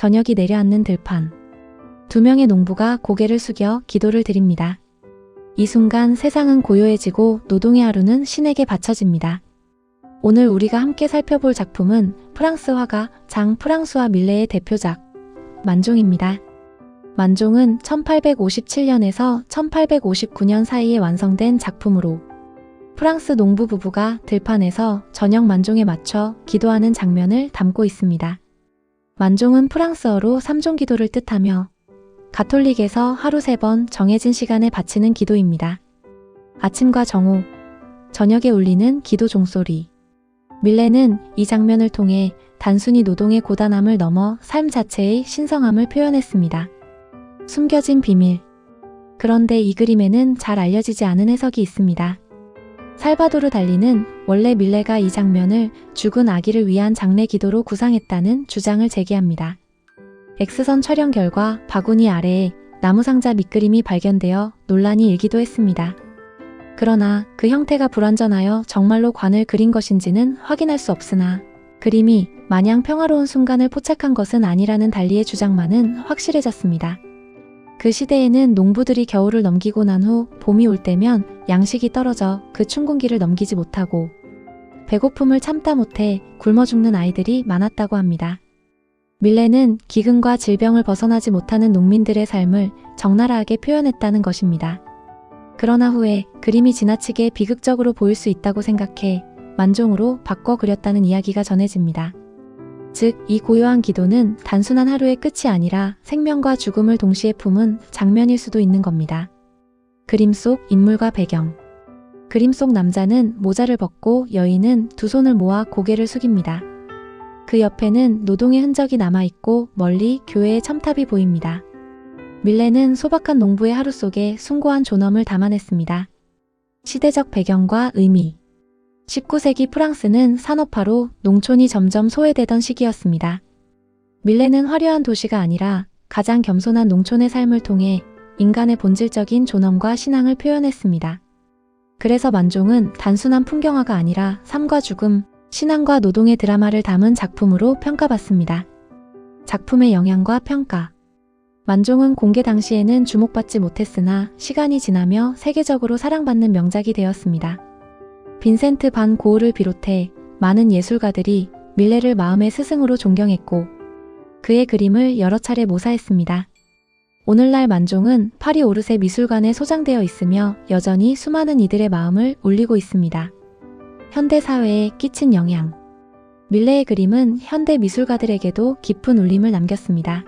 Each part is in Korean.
저녁이 내려앉는 들판. 두 명의 농부가 고개를 숙여 기도를 드립니다. 이 순간 세상은 고요해지고 노동의 하루는 신에게 바쳐집니다. 오늘 우리가 함께 살펴볼 작품은 프랑스 화가 장 프랑스와 밀레의 대표작 만종입니다. 만종은 1857년에서 1859년 사이에 완성된 작품으로 프랑스 농부 부부가 들판에서 저녁 만종에 맞춰 기도하는 장면을 담고 있습니다. 만종은 프랑스어로 삼종 기도를 뜻하며 가톨릭에서 하루 세번 정해진 시간에 바치는 기도입니다. 아침과 정오, 저녁에 울리는 기도 종소리. 밀레는 이 장면을 통해 단순히 노동의 고단함을 넘어 삶 자체의 신성함을 표현했습니다. 숨겨진 비밀. 그런데 이 그림에는 잘 알려지지 않은 해석이 있습니다. 살바도르 달리는 원래 밀레가 이 장면을 죽은 아기를 위한 장례 기도로 구상했다는 주장을 제기합니다. X선 촬영 결과 바구니 아래에 나무 상자 밑그림이 발견되어 논란이 일기도 했습니다. 그러나 그 형태가 불완전하여 정말로 관을 그린 것인지는 확인할 수 없으나 그림이 마냥 평화로운 순간을 포착한 것은 아니라는 달리의 주장만은 확실해졌습니다. 그 시대에는 농부들이 겨울을 넘기고 난 후 봄이 올 때면 양식이 떨어져 그 춘군기를 넘기지 못하고 배고픔을 참다 못해 굶어 죽는 아이들이 많았다고 합니다. 밀레는 기근과 질병을 벗어나지 못하는 농민들의 삶을 적나라하게 표현했다는 것입니다. 그러나 후에 그림이 지나치게 비극적으로 보일 수 있다고 생각해 만종으로 바꿔 그렸다는 이야기가 전해집니다. 즉, 이 고요한 기도는 단순한 하루의 끝이 아니라 생명과 죽음을 동시에 품은 장면일 수도 있는 겁니다. 그림 속 인물과 배경. 그림 속 남자는 모자를 벗고 여인은 두 손을 모아 고개를 숙입니다. 그 옆에는 노동의 흔적이 남아있고 멀리 교회의 첨탑이 보입니다. 밀레는 소박한 농부의 하루 속에 숭고한 존엄을 담아냈습니다. 시대적 배경과 의미 19세기 프랑스는 산업화로 농촌이 점점 소외되던 시기였습니다. 밀레는 화려한 도시가 아니라 가장 겸손한 농촌의 삶을 통해 인간의 본질적인 존엄과 신앙을 표현했습니다. 그래서 만종은 단순한 풍경화가 아니라 삶과 죽음, 신앙과 노동의 드라마를 담은 작품으로 평가받습니다. 작품의 영향과 평가 만종은 공개 당시에는 주목받지 못했으나 시간이 지나며 세계적으로 사랑받는 명작이 되었습니다. 빈센트 반 고흐를 비롯해 많은 예술가들이 밀레를 마음의 스승으로 존경했고 그의 그림을 여러 차례 모사했습니다. 오늘날 만종은 파리 오르세 미술관에 소장되어 있으며 여전히 수많은 이들의 마음을 울리고 있습니다. 현대 사회에 끼친 영향 밀레의 그림은 현대 미술가들에게도 깊은 울림을 남겼습니다.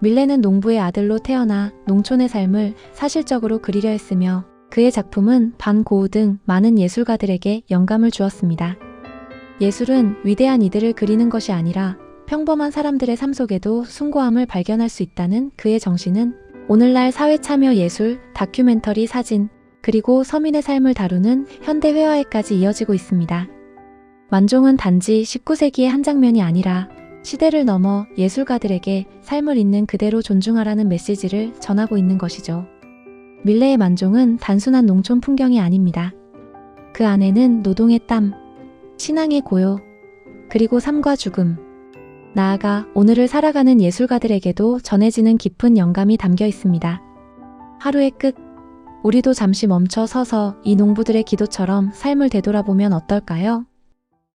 밀레는 농부의 아들로 태어나 농촌의 삶을 사실적으로 그리려 했으며 그의 작품은 반 고흐 등 많은 예술가들에게 영감을 주었습니다. 예술은 위대한 이들을 그리는 것이 아니라 평범한 사람들의 삶 속에도 숭고함을 발견할 수 있다는 그의 정신은 오늘날 사회 참여 예술, 다큐멘터리 사진, 그리고 서민의 삶을 다루는 현대 회화에까지 이어지고 있습니다. 만종은 단지 19세기의 한 장면이 아니라 시대를 넘어 예술가들에게 삶을 있는 그대로 존중하라는 메시지를 전하고 있는 것이죠. 밀레의 만종은 단순한 농촌 풍경이 아닙니다. 그 안에는 노동의 땀, 신앙의 고요, 그리고 삶과 죽음, 나아가 오늘을 살아가는 예술가들에게도 전해지는 깊은 영감이 담겨 있습니다. 하루의 끝, 우리도 잠시 멈춰 서서 이 농부들의 기도처럼 삶을 되돌아보면 어떨까요?